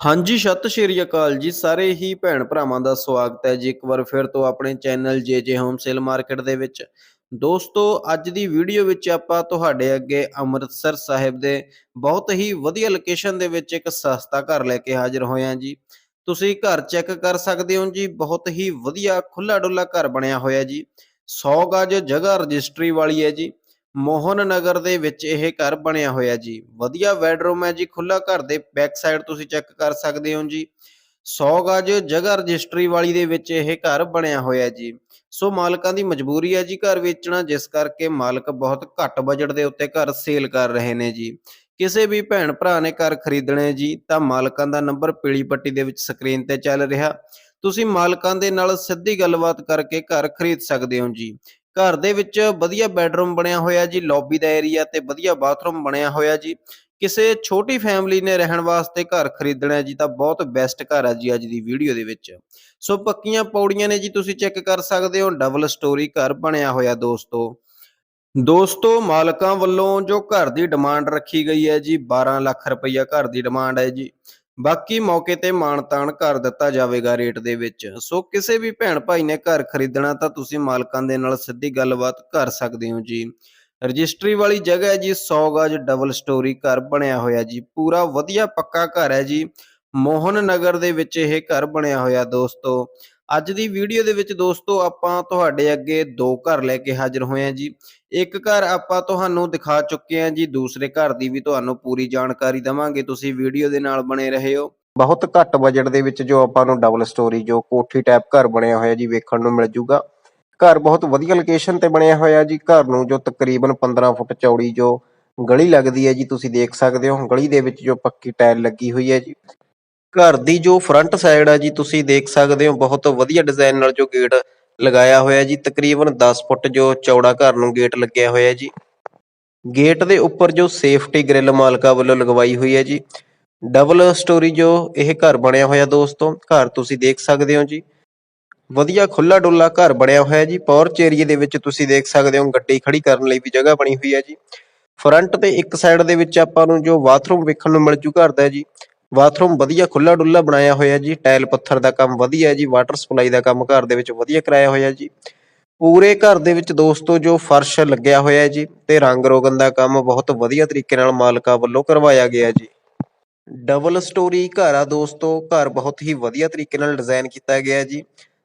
ਹਾਂਜੀ, ਸਤਿ ਸ਼੍ਰੀ ਅਕਾਲ ਜੀ ਸਾਰੇ ਹੀ ਭੈਣ ਭਰਾਵਾਂ ਦਾ ਸਵਾਗਤ ਹੈ ਜੀ ਇੱਕ ਵਾਰ ਫਿਰ ਤੋਂ ਆਪਣੇ channel JJ home sale market ਦੇ ਵਿੱਚ। ਦੋਸਤੋ, ਅੱਜ ਦੀ ਵੀਡੀਓ ਵਿੱਚ ਆਪਾਂ ਤੁਹਾਡੇ ਅੱਗੇ ਅੰਮ੍ਰਿਤਸਰ ਸਾਹਿਬ ਦੇ ਬਹੁਤ ਹੀ ਵਧੀਆ ਲੋਕੇਸ਼ਨ ਦੇ ਵਿੱਚ ਇੱਕ ਸਸਤਾ ਘਰ ਲੈ ਕੇ ਹਾਜ਼ਰ ਹੋਏ ਹਾਂ ਜੀ। ਤੁਸੀਂ ਘਰ ਚੈੱਕ ਕਰ ਸਕਦੇ ਹੋ ਜੀ, ਬਹੁਤ ਹੀ ਵਧੀਆ ਖੁੱਲਾ ਡੁੱਲਾ ਘਰ ਬਣਿਆ ਹੋਇਆ ਜੀ। 100 ਗਜ ਜਗ੍ਹਾ ਰਜਿਸਟਰੀ ਵਾਲੀ ਹੈ ਜੀ। ਮੋਹਨ ਨਗਰ ਦੇ ਵਿੱਚ ਇਹ ਘਰ ਬਣਿਆ ਹੋਇਆ ਜੀ। ਵਧੀਆ ਬੈਡਰੂਮ ਹੈ ਜੀ ਖੁੱਲਾ ਘਰ ਦੇ ਬੈਕ ਸਾਈਡ ਤੁਸੀਂ ਚੈੱਕ ਕਰ ਸਕਦੇ ਹੋ ਜੀ। 100 ਗਜ ਜਗ੍ਹਾ ਰਜਿਸਟਰੀ ਵਾਲੀ ਦੇ ਵਿੱਚ ਇਹ ਘਰ ਬਣਿਆ ਹੋਇਆ ਜੀ। ਸੋ ਮਾਲਕਾਂ ਦੀ ਮਜਬੂਰੀ ਹੈ ਜੀ ਘਰ ਵੇਚਣਾ, ਜਿਸ ਕਰਕੇ ਮਾਲਕ ਬਹੁਤ ਘੱਟ ਬਜਟ ਦੇ ਉੱਤੇ ਘਰ ਸੇਲ ਕਰ ਰਹੇ ਨੇ ਜੀ। ਕਿਸੇ ਵੀ ਭੈਣ ਭਰਾ ਨੇ ਘਰ ਖਰੀਦਣੇ ਜੀ, ਤਾਂ ਮਾਲਕਾਂ ਦਾ ਨੰਬਰ ਪੀਲੀ ਪੱਟੀ ਦੇ ਵਿੱਚ ਸਕਰੀਨ ਤੇ ਚੱਲ ਰਿਹਾ। ਤੁਸੀਂ ਮਾਲਕਾਂ ਦੇ ਨਾਲ ਸਿੱਧੀ ਗੱਲਬਾਤ ਕਰਕੇ ਘਰ ਖਰੀਦ ਸਕਦੇ ਹੋ ਜੀ। ਘਰ ਦੇ ਵਿੱਚ ਵਧੀਆ ਬੈੱਡਰੂਮ ਬਣਿਆ ਹੋਇਆ ਜੀ ਲੌਬੀ ਦਾ ਏਰੀਆ ਤੇ ਵਧੀਆ ਬਾਥਰੂਮ ਬਣਿਆ ਹੋਇਆ ਜੀ। ਕਿਸੇ ਛੋਟੀ ਫੈਮਿਲੀ ਨੇ ਰਹਿਣ ਵਾਸਤੇ ਘਰ ਖਰੀਦਣਾ ਜੀ, ਤਾਂ ਬਹੁਤ ਬੈਸਟ ਘਰ ਹੈ ਜੀ ਅੱਜ ਦੀ ਵੀਡੀਓ ਦੇ ਵਿੱਚ। ਸੋ ਪੱਕੀਆਂ ਪੌੜੀਆਂ ਨੇ ਜੀ, ਤੁਸੀਂ ਚੈੱਕ ਕਰ ਸਕਦੇ ਹੋ ਡਬਲ ਸਟੋਰੀ ਘਰ ਬਣਿਆ ਹੋਇਆ ਦੋਸਤੋ। ਦੋਸਤੋ, ਮਾਲਕਾਂ ਵੱਲੋਂ ਜੋ ਘਰ ਦੀ ਡਿਮਾਂਡ ਰੱਖੀ ਗਈ ਹੈ ਜੀ 12 ਲੱਖ ਰੁਪਈਆ ਘਰ ਦੀ ਡਿਮਾਂਡ ਹੈ ਜੀ। ਬਾਕੀ ਮੌਕੇ ਤੇ ਮਾਨਤਾਨ ਕਰ ਦਿੱਤਾ ਜਾਵੇਗਾ ਰੇਟ ਦੇ ਵਿੱਚ। ਸੋ ਕਿਸੇ ਵੀ ਭੈਣ ਭਾਈ ਨੇ ਘਰ ਖਰੀਦਣਾ ਤਾਂ ਤੁਸੀਂ ਮਾਲਕਾਂ ਦੇ ਨਾਲ ਸਿੱਧੀ ਗੱਲਬਾਤ ਕਰ ਸਕਦੇ ਹੋ ਜੀ। ਰਜਿਸਟਰੀ ਵਾਲੀ ਜਗ੍ਹਾ ਹੈ ਜੀ 100 ਗਜ ਡਬਲ ਸਟੋਰੀ ਘਰ ਬਣਿਆ ਹੋਇਆ ਜੀ। ਪੂਰਾ ਵਧੀਆ ਪੱਕਾ ਘਰ ਹੈ ਜੀ। ਮੋਹਨ ਨਗਰ ਦੇ ਵਿੱਚ ਇਹ ਘਰ ਬਣਿਆ ਹੋਇਆ ਦੋਸਤੋ। ਅੱਜ ਦੀ ਵੀਡੀਓ ਦੇ ਵਿੱਚ ਦੋਸਤੋ ਆਪਾਂ ਤੁਹਾਡੇ ਅੱਗੇ ਦੋ ਘਰ ਲੈ ਕੇ ਹਾਜ਼ਰ ਹੋਏ ਹਾਂ ਜੀ। ਇੱਕ ਘਰ ਆਪਾਂ ਤੁਹਾਨੂੰ ਦਿਖਾ ਚੁੱਕੇ ਹਾਂ ਜੀ, ਦੂਸਰੇ ਘਰ ਦੀ ਵੀ ਤੁਹਾਨੂੰ ਪੂਰੀ ਜਾਣਕਾਰੀ ਦਵਾਂਗੇ। ਤੁਸੀਂ ਵੀਡੀਓ ਦੇ ਨਾਲ ਬਣੇ ਰਹਿਓ। ਬਹੁਤ ਘੱਟ ਬਜਟ ਦੇ ਵਿੱਚ ਜੋ ਆਪਾਂ ਨੂੰ ਡਬਲ ਸਟੋਰੀ ਜੋ ਕੋਠੀ ਟਾਈਪ ਘਰ ਬਣਿਆ ਹੋਇਆ ਜੀ, ਵੇਖਣ ਨੂੰ ਮਿਲ ਜੂਗਾ। ਘਰ ਬਹੁਤ ਵਧੀਆ ਲੋਕੇਸ਼ਨ ਤੇ ਬਣਿਆ ਹੋਇਆ ਜੀ। ਘਰ ਨੂੰ ਜੋ ਤਕਰੀਬਨ 15 ਫੁੱਟ ਚੌੜੀ ਜੋ ਗਲੀ ਲੱਗਦੀ ਹੈ ਜੀ, ਤੁਸੀਂ ਦੇਖ ਸਕਦੇ ਹੋ। ਗਲੀ ਦੇ ਵਿੱਚ ਜੋ ਪੱਕੀ ਟਾਇਲ ਲੱਗੀ ਹੋਈ ਹੈ ਜੀ। ਘਰ ਦੀ ਜੋ ਫਰੰਟ ਸਾਈਡ ਆ ਜੀ, ਤੁਸੀਂ ਦੇਖ ਸਕਦੇ ਹੋ, ਬਹੁਤ ਵਧੀਆ ਡਿਜ਼ਾਈਨ ਨਾਲ ਜੋ ਗੇਟ ਲਗਾਇਆ ਹੋਇਆ ਜੀ, ਤਕਰੀਬਨ 10 ਫੁੱਟ ਜੋ ਚੌੜਾ ਘਰ ਨੂੰ ਗੇਟ ਲੱਗਿਆ ਹੋਇਆ ਜੀ। ਗੇਟ ਦੇ ਉੱਪਰ ਜੋ ਸੇਫਟੀ ਗ੍ਰਿਲ ਮਾਲਕਾ ਵੱਲੋਂ ਲਗਵਾਈ ਹੋਈ ਹੈ ਜੀ। ਡਬਲ ਸਟੋਰੀ ਜੋ ਇਹ ਘਰ ਬਣਿਆ ਹੋਇਆ ਦੋਸਤੋ, ਘਰ ਤੁਸੀਂ ਦੇਖ ਸਕਦੇ ਹੋ ਜੀ। ਵਧੀਆ ਖੁੱਲਾ ਡੁੱਲਾ ਘਰ ਬਣਿਆ ਹੋਇਆ ਜੀ। ਪੌਰਚ ਏਰੀਏ ਦੇ ਵਿੱਚ ਤੁਸੀਂ ਦੇਖ ਸਕਦੇ ਹੋ, ਗੱਡੀ ਖੜੀ ਕਰਨ ਲਈ ਵੀ ਜਗ੍ਹਾ ਬਣੀ ਹੋਈ ਹੈ ਜੀ। ਫਰੰਟ ਤੇ ਇੱਕ ਸਾਈਡ ਦੇ ਵਿੱਚ ਆਪਾਂ ਨੂੰ ਜੋ ਬਾਥਰੂਮ ਵੇਖਣ ਨੂੰ ਮਿਲ ਜੂ ਘਰ ਦਾ ਜੀ। ਬਾਥਰੂਮ ਵਧੀਆ ਖੁੱਲਾ ਡੁੱਲਾ ਬਣਾਇਆ ਹੋਇਆ ਜੀ, ਟਾਇਲ ਪੱਥਰ ਦਾ ਕੰਮ ਵਧੀਆ ਜੀ, ਵਾਟਰ ਸਪਲਾਈ ਦਾ ਕੰਮ ਘਰ ਦੇ ਵਿੱਚ ਵਧੀਆ ਕਰਾਇਆ ਹੋਇਆ ਜੀ। ਪੂਰੇ ਘਰ ਦੇ ਵਿੱਚ ਦੋਸਤੋ ਜੋ ਫਰਸ਼ ਲੱਗਿਆ ਹੋਇਆ ਜੀ ਤੇ ਰੰਗ ਰੋਗਨ ਦਾ ਕੰਮ ਬਹੁਤ ਵਧੀਆ ਤਰੀਕੇ ਨਾਲ ਮਾਲਕਾਂ ਵੱਲੋਂ ਕਰਵਾਇਆ ਗਿਆ ਜੀ। ਡਬਲ ਸਟੋਰੀ ਘਰ ਆ ਦੋਸਤੋ, ਘਰ ਬਹੁਤ ਹੀ ਵਧੀਆ ਤਰੀਕੇ ਨਾਲ ਡਿਜ਼ਾਈਨ ਕੀਤਾ ਗਿਆ ਜੀ।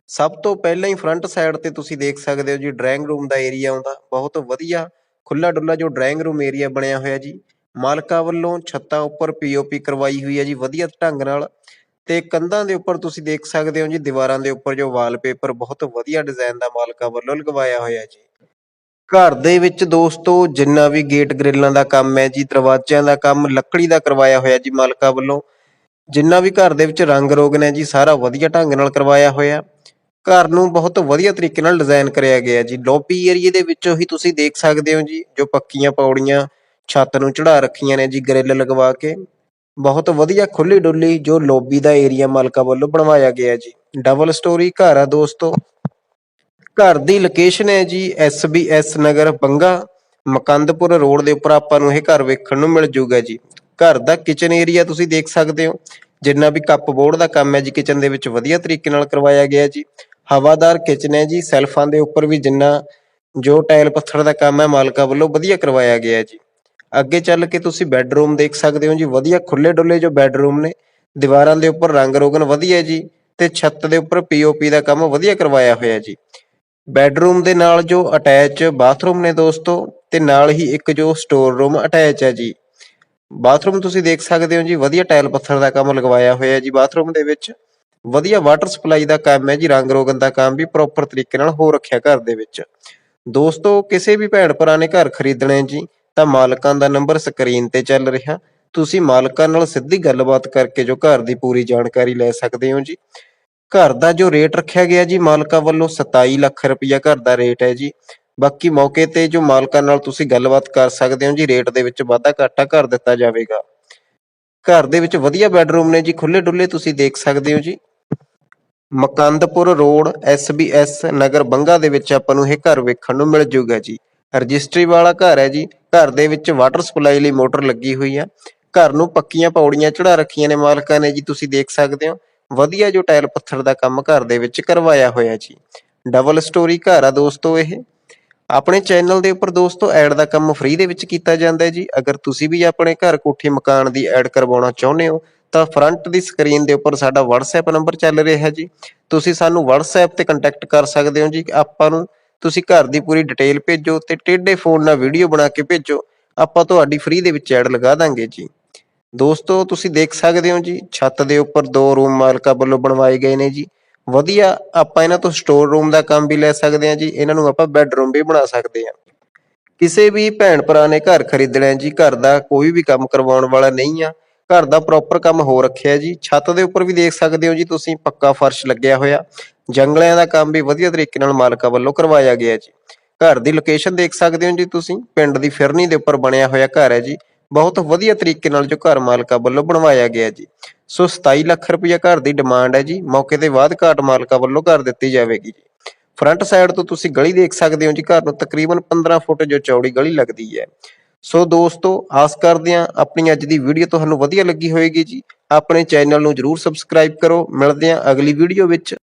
ਸਭ ਤੋਂ ਪਹਿਲਾਂ ਹੀ ਫਰੰਟ ਸਾਈਡ ਤੇ ਤੁਸੀਂ ਦੇਖ ਸਕਦੇ ਹੋ ਜੀ, ਡਰਾਇੰਗ ਰੂਮ ਦਾ ਏਰੀਆ ਆਉਂਦਾ, ਬਹੁਤ ਵਧੀਆ ਖੁੱਲਾ ਡੁੱਲਾ ਜੋ ਡਰਾਇੰਗ ਰੂਮ ਏਰੀਆ ਬਣਿਆ ਹੋਇਆ ਜੀ। ਮਾਲਕਾਂ ਵੱਲੋਂ ਛੱਤਾਂ ਉੱਪਰ ਪੀਓਪੀ ਕਰਵਾਈ ਹੋਈ ਹੈ ਜੀ, ਵਧੀਆ ਢੰਗ ਨਾਲ। ਤੇ ਕੰਧਾਂ ਦੇ ਉੱਪਰ ਤੁਸੀਂ ਦੇਖ ਸਕਦੇ ਹੋ ਜੀ, ਦੀਵਾਰਾਂ ਦੇ ਉੱਪਰ ਜੋ ਵਾਲਪੇਪਰ ਬਹੁਤ ਵਧੀਆ ਡਿਜ਼ਾਈਨ ਦਾ ਮਾਲਕਾਂ ਵੱਲੋਂ ਲਗਵਾਇਆ ਹੋਇਆ ਜੀ। ਘਰ ਦੇ ਵਿੱਚ ਦੋਸਤੋ, ਜਿੰਨਾ ਵੀ ਗੇਟ ਗ੍ਰਿਲਾਂ ਦਾ ਕੰਮ ਹੈ ਜੀ, ਦਰਵਾਜ਼ਿਆਂ ਦਾ ਕੰਮ, ਲੱਕੜੀ ਦਾ ਕਰਵਾਇਆ ਹੋਇਆ ਜੀ ਮਾਲਕਾਂ ਵੱਲੋਂ। ਜਿੰਨਾ ਵੀ ਘਰ ਦੇ ਵਿੱਚ ਰੰਗ ਰੋਗਨ ਹੈ ਜੀ, ਸਾਰਾ ਵਧੀਆ ਢੰਗ ਨਾਲ ਕਰਵਾਇਆ ਹੋਇਆ। ਘਰ ਨੂੰ ਬਹੁਤ ਵਧੀਆ ਤਰੀਕੇ ਨਾਲ ਡਿਜ਼ਾਈਨ ਕਰਿਆ ਗਿਆ ਜੀ। ਲੌਬੀ ਏਰੀਏ ਦੇ ਵਿੱਚੋਂ ਹੀ ਤੁਸੀਂ ਦੇਖ ਸਕਦੇ ਹੋ ਜੀ, ਜੋ ਪੱਕੀਆਂ ਪੌੜੀਆਂ ਛੱਤ ਨੂੰ ਚੜਾ ਰੱਖੀਆਂ ਨੇ ਜੀ ਗ੍ਰਿਲ ਲਗਵਾ ਕੇ। ਬਹੁਤ ਵਧੀਆ ਖੁੱਲੀ ਡੁੱਲੀ ਜੋ ਲੋਬੀ ਦਾ ਏਰੀਆ ਮਾਲਕਾ ਵੱਲੋਂ ਬਣਵਾਇਆ ਗਿਆ ਜੀ। ਡਬਲ ਸਟੋਰੀ ਘਰ ਆ ਦੋਸਤੋ। ਘਰ ਦੀ ਲੋਕੇਸ਼ਨ ਹੈ ਜੀ ਐਸਬੀਐਸ ਨਗਰ ਬੰਗਾ ਮਕੰਦਪੁਰ ਰੋਡ ਦੇ ਉੱਪਰ ਆਪਾਂ ਨੂੰ ਇਹ ਘਰ ਵੇਖਣ ਨੂੰ ਮਿਲ ਜੂਗਾ ਜੀ। ਘਰ ਦਾ ਕਿਚਨ ਏਰੀਆ ਤੁਸੀਂ ਦੇਖ ਸਕਦੇ ਹੋ। ਜਿੰਨਾ ਵੀ ਕੱਪ ਬੋਰਡ ਦਾ ਕੰਮ ਹੈ ਜੀ ਕਿਚਨ ਦੇ ਵਿੱਚ ਵਧੀਆ ਤਰੀਕੇ ਨਾਲ ਕਰਵਾਇਆ ਗਿਆ ਜੀ। ਹਵਾਦਾਰ ਕਿਚਨ ਹੈ ਜੀ। ਸੈਲਫਾਂ ਦੇ ਉੱਪਰ ਵੀ ਜਿੰਨਾ ਜੋ ਟਾਇਲ ਪੱਥਰ ਦਾ ਕੰਮ ਹੈ ਮਾਲਕਾ ਵੱਲੋਂ ਵਧੀਆ ਕਰਵਾਇਆ ਗਿਆ ਜੀ। ਅੱਗੇ ਚੱਲ ਕੇ ਤੁਸੀਂ ਬੈੱਡਰੂਮ ਦੇਖ ਸਕਦੇ ਹੋ ਜੀ, ਵਧੀਆ ਖੁੱਲੇ ਡੁੱਲੇ ਜੋ ਬੈੱਡਰੂਮ ਨੇ। ਦੀਵਾਰਾਂ ਦੇ ਉੱਪਰ ਰੰਗ ਰੋਗਨ ਵਧੀਆ ਜੀ ਤੇ ਛੱਤ ਦੇ ਉੱਪਰ ਪੀਓਪੀ ਦਾ ਕੰਮ ਵਧੀਆ ਕਰਵਾਇਆ ਹੋਇਆ ਜੀ। ਬੈੱਡਰੂਮ ਦੇ ਨਾਲ ਜੋ ਅਟੈਚ ਬਾਥਰੂਮ ਨੇ ਦੋਸਤੋ ਤੇ ਨਾਲ ਹੀ ਇੱਕ ਜੋ ਸਟੋਰ ਰੂਮ ਅਟੈਚ ਹੈ ਜੀ। ਬਾਥਰੂਮ ਤੁਸੀਂ ਦੇਖ ਸਕਦੇ ਹੋ ਜੀ, ਵਧੀਆ ਟਾਇਲ ਪੱਥਰ ਦਾ ਕੰਮ ਲਗਵਾਇਆ ਹੋਇਆ ਜੀ ਬਾਥਰੂਮ ਦੇ ਵਿੱਚ। ਵਧੀਆ ਵਾਟਰ ਸਪਲਾਈ ਦਾ ਕੰਮ ਹੈ ਜੀ, ਰੰਗ ਰੋਗਨ ਦਾ ਕੰਮ ਵੀ ਪ੍ਰੋਪਰ ਤਰੀਕੇ ਨਾਲ ਹੋ ਰੱਖਿਆ ਘਰ ਦੇ ਵਿੱਚ। ਦੋਸਤੋ, ਕਿਸੇ ਵੀ ਭੈਣ ਭਰਾ ਨੇ ਘਰ ਖਰੀਦਣਾ ਹੈ ਜੀ ਤਾਂ ਮਾਲਕਾਂ ਦਾ ਨੰਬਰ ਸਕਰੀਨ ਤੇ ਚੱਲ ਰਿਹਾ। ਤੁਸੀਂ ਮਾਲਕਾਂ ਨਾਲ ਸਿੱਧੀ ਗੱਲਬਾਤ ਕਰਕੇ ਜੋ ਘਰ ਦੀ ਪੂਰੀ ਜਾਣਕਾਰੀ ਲੈ ਸਕਦੇ ਹੋ ਜੀ। ਘਰ ਦਾ ਜੋ ਰੇਟ ਰੱਖਿਆ ਗਿਆ ਜੀ, ਮਾਲਕਾਂ ਵੱਲੋਂ 27 ਲੱਖ ਰੁਪਇਆ ਘਰ ਦਾ ਰੇਟ ਹੈ ਜੀ। ਬਾਕੀ ਮੌਕੇ ਤੇ ਜੋ ਮਾਲਕਾਂ ਨਾਲ ਤੁਸੀਂ ਗੱਲਬਾਤ ਕਰ ਸਕਦੇ ਹੋ ਜੀ, ਰੇਟ ਦੇ ਵਿੱਚ ਵਾਧਾ ਘਾਟਾ ਕਰ ਦਿੱਤਾ ਜਾਵੇਗਾ। ਘਰ ਦੇ ਵਿੱਚ ਵਧੀਆ ਬੈੱਡਰੂਮ ਨੇ ਜੀ ਖੁੱਲੇ ਡੁੱਲੇ ਤੁਸੀਂ ਦੇਖ ਸਕਦੇ ਹੋ ਜੀ। ਮਕੰਦਪੁਰ ਰੋਡ ਐਸਬੀਐਸ ਨਗਰ ਬੰਗਾ ਦੇ ਵਿੱਚ ਆਪਾਂ ਨੂੰ ਇਹ ਘਰ ਵੇਖਣ ਨੂੰ ਮਿਲ ਜਾਊਗਾ ਜੀ। ਰਜਿਸਟਰੀ ਵਾਲਾ ਘਰ ਹੈ ਜੀ। ਘਰ ਦੇ ਵਿੱਚ ਵਾਟਰ ਸਪਲਾਈ ਲਈ ਮੋਟਰ ਲੱਗੀ ਹੋਈ ਆ। ਘਰ ਨੂੰ ਪੱਕੀਆਂ ਪੌੜੀਆਂ ਚੜਾ ਰੱਖੀਆਂ ਨੇ ਮਾਲਕਾਂ ਨੇ ਜੀ, ਤੁਸੀਂ ਦੇਖ ਸਕਦੇ ਹੋ। ਵਧੀਆ ਜੋ ਟਾਇਲ ਪੱਥਰ ਦਾ ਕੰਮ ਘਰ ਦੇ ਵਿੱਚ ਕਰਵਾਇਆ ਹੋਇਆ ਜੀ। ਡਬਲ ਸਟੋਰੀ ਘਰ ਆ ਦੋਸਤੋ ਇਹ। ਆਪਣੇ ਚੈਨਲ ਦੇ ਉੱਪਰ ਦੋਸਤੋ ਐਡ ਦਾ ਕੰਮ ਫ੍ਰੀ ਦੇ ਵਿੱਚ ਕੀਤਾ ਜਾਂਦਾ ਹੈ ਜੀ। ਅਗਰ ਤੁਸੀਂ ਵੀ ਆਪਣੇ ਘਰ ਕੋਠੀ ਮਕਾਨ ਦੀ ਐਡ ਕਰਵਾਉਣਾ ਚਾਹੁੰਦੇ ਹੋ, ਤਾਂ ਫਰੰਟ ਦੀ ਸਕਰੀਨ ਦੇ ਉੱਪਰ ਸਾਡਾ WhatsApp ਨੰਬਰ ਚੱਲ ਰਿਹਾ ਹੈ ਜੀ। ਤੁਸੀਂ ਸਾਨੂੰ WhatsApp ਤੇ ਕੰਟੈਕਟ ਕਰ ਸਕਦੇ ਹੋ ਜੀ। ਆਪਾਂ ਨੂੰ ਤੁਸੀਂ ਘਰ ਦੀ ਪੂਰੀ ਡਿਟੇਲ ਭੇਜੋ ਤੇ ਟੇਢੇ ਫੋਨ ਨਾਲ ਵੀਡੀਓ ਬਣਾ ਕੇ ਭੇਜੋ। ਆਪਾਂ ਤੁਹਾਡੀ ਫ੍ਰੀ ਦੇ ਵਿੱਚ ਐਡ ਲਗਾ ਦਾਂਗੇ ਜੀ। ਦੋਸਤੋ, ਤੁਸੀਂ ਦੇਖ ਸਕਦੇ ਹੋ ਜੀ, ਛੱਤ ਦੇ ਉੱਪਰ ਦੋ ਰੂਮ ਮਾਲਕਾਂ ਵੱਲੋਂ ਬਣਵਾਏ ਗਏ ਨੇ ਜੀ। ਵਧੀਆ, ਆਪਾਂ ਇਹਨਾਂ ਤੋਂ ਸਟੋਰ ਰੂਮ ਦਾ ਕੰਮ ਵੀ ਲੈ ਸਕਦੇ ਹਾਂ ਜੀ। ਇਹਨਾਂ ਨੂੰ ਆਪਾਂ ਬੈੱਡਰੂਮ ਵੀ ਬਣਾ ਸਕਦੇ ਹਾਂ। ਕਿਸੇ ਵੀ ਭੈਣ ਭਰਾ ਨੇ ਘਰ ਖਰੀਦਣਾ ਹੈ ਜੀ, ਘਰ ਦਾ ਕੋਈ ਵੀ ਕੰਮ ਕਰਵਾਉਣ ਵਾਲਾ ਨਹੀਂ ਆ। ਘਰ ਦਾ ਪ੍ਰੋਪਰ ਕੰਮ ਹੋ ਰੱਖਿਆ ਜੀ। ਛੱਤ ਦੇ ਉੱਪਰ ਵੀ ਦੇਖ ਸਕਦੇ ਹੋ ਜੀ ਤੁਸੀਂ, ਪੱਕਾ ਫਰਸ਼ ਲੱਗਿਆ ਹੋਇਆ। ਜੰਗਲਿਆਂ ਦਾ ਕੰਮ ਵੀ ਵਧੀਆ ਤਰੀਕੇ ਨਾਲ ਮਾਲਕਾਂ ਵੱਲੋਂ ਕਰਵਾਇਆ ਗਿਆ ਜੀ। ਘਰ ਦੀ ਲੋਕੇਸ਼ਨ ਦੇਖ ਸਕਦੇ ਹੋ ਜੀ ਤੁਸੀਂ, ਪਿੰਡ ਦੀ ਫਿਰਨੀ ਦੇ ਉੱਪਰ ਬਣਿਆ ਹੋਇਆ ਘਰ ਹੈ ਜੀ। ਬਹੁਤ ਵਧੀਆ ਤਰੀਕੇ ਨਾਲ ਜੋ ਘਰ ਮਾਲਕਾਂ ਵੱਲੋਂ ਬਣਵਾਇਆ ਗਿਆ ਜੀ। ਸੋ 27 ਲੱਖ ਰੁਪਇਆ ਘਰ ਦੀ ਡਿਮਾਂਡ ਹੈ ਜੀ। ਮੌਕੇ ਤੇ ਬਾਅਦ ਘਾਟ ਮਾਲਕਾਂ ਵੱਲੋਂ ਕਰ ਦਿੱਤੀ ਜਾਵੇਗੀ ਜੀ। ਫਰੰਟ ਸਾਈਡ ਤੋਂ ਤੁਸੀਂ ਗਲੀ ਦੇਖ ਸਕਦੇ ਹੋ ਜੀ, ਘਰ ਨੂੰ ਤਕਰੀਬਨ 15 ਫੁੱਟ ਜੋ ਚੌੜੀ ਗਲੀ ਲੱਗਦੀ ਹੈ। ਸੋ ਦੋਸਤੋ, ਆਸ ਕਰਦੇ ਹਾਂ ਆਪਣੀ ਅੱਜ ਦੀ ਵੀਡੀਓ ਤੁਹਾਨੂੰ ਵਧੀਆ ਲੱਗੀ ਹੋਵੇਗੀ ਜੀ। ਆਪਣੇ ਚੈਨਲ ਨੂੰ ਜਰੂਰ ਸਬਸਕ੍ਰਾਈਬ ਕਰੋ। ਮਿਲਦੇ ਹਾਂ ਅਗਲੀ ਵੀਡੀਓ ਵਿੱਚ।